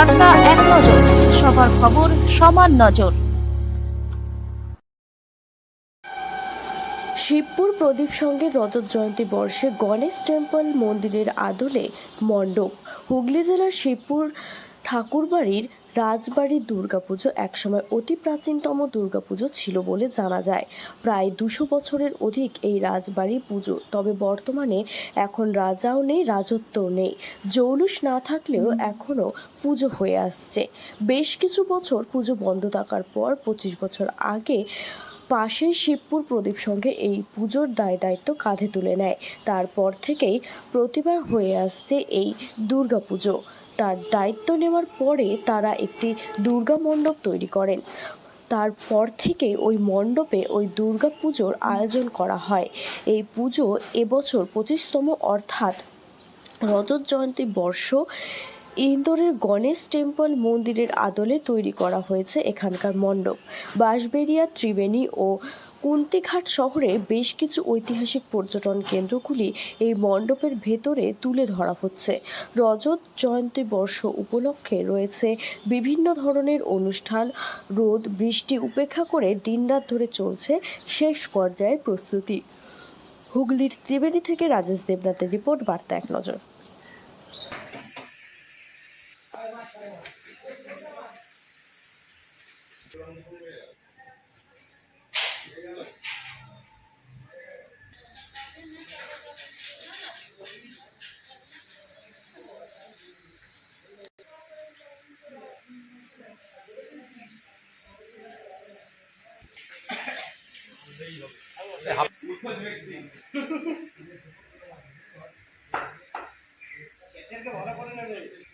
বার্তা এক নজর, সবার খবর সমান নজর। শিবপুর প্রদীপ সঙ্গে রজত জয়ন্তী বর্ষে গণেশ টেম্পল মন্দিরের আদলে মণ্ডপ। হুগলি জেলার শিবপুর ঠাকুরবাড়ির রাজবাড়ির দুর্গাপুজো একসময় অতি প্রাচীনতম দুর্গাপুজো ছিল বলে জানা যায়। প্রায় দুশো বছরের অধিক এই রাজবাড়ি পুজো, তবে বর্তমানে এখন রাজাও নেই, রাজত্বও নেই। জৌলুস না থাকলেও এখনও পুজো হয়ে আসছে। বেশ কিছু বছর পুজো বন্ধ থাকার পর পঁচিশ বছর আগে পাশেই শিবপুর প্রদীপ সঙ্গে এই পুজোর দায় দায়িত্ব কাঁধে তুলে নেয়। তারপর থেকেই প্রতিবার হয়ে আসছে এই দুর্গাপুজো। তার দায়িত্ব নেওয়ার পরে তারা একটি দুর্গা মণ্ডপ তৈরি করেন। তারপর থেকে ওই মণ্ডপে ওই দুর্গা পুজোর আয়োজন করা হয়। এই পুজো এবছর পঁচিশতম অর্থাৎ রজত জয়ন্তী বর্ষ ইন্দোরের গণেশ টেম্পল মন্দিরের আদলে তৈরি করা হয়েছে এখানকার মণ্ডপ। বাঁশবেড়িয়া, ত্রিবেণী ও কুন্তিঘাট শহরে বেশ কিছু ঐতিহাসিক পর্যটন কেন্দ্রগুলি এই মণ্ডপের ভেতরে তুলে ধরা হচ্ছে রজত জয়ন্তী বর্ষ উপলক্ষে রয়েছে বিভিন্ন ধরনের অনুষ্ঠান, রোদ, বৃষ্টি উপেক্ষা করে দিনরাত ধরে চলছে শেষ পর্যায়ে প্রস্তুতি হুগলির ত্রিবেদী থেকে রাজেশ দেবনাথের রিপোর্ট, বার্তা এক নজর Thank you. ভালো করে নেবে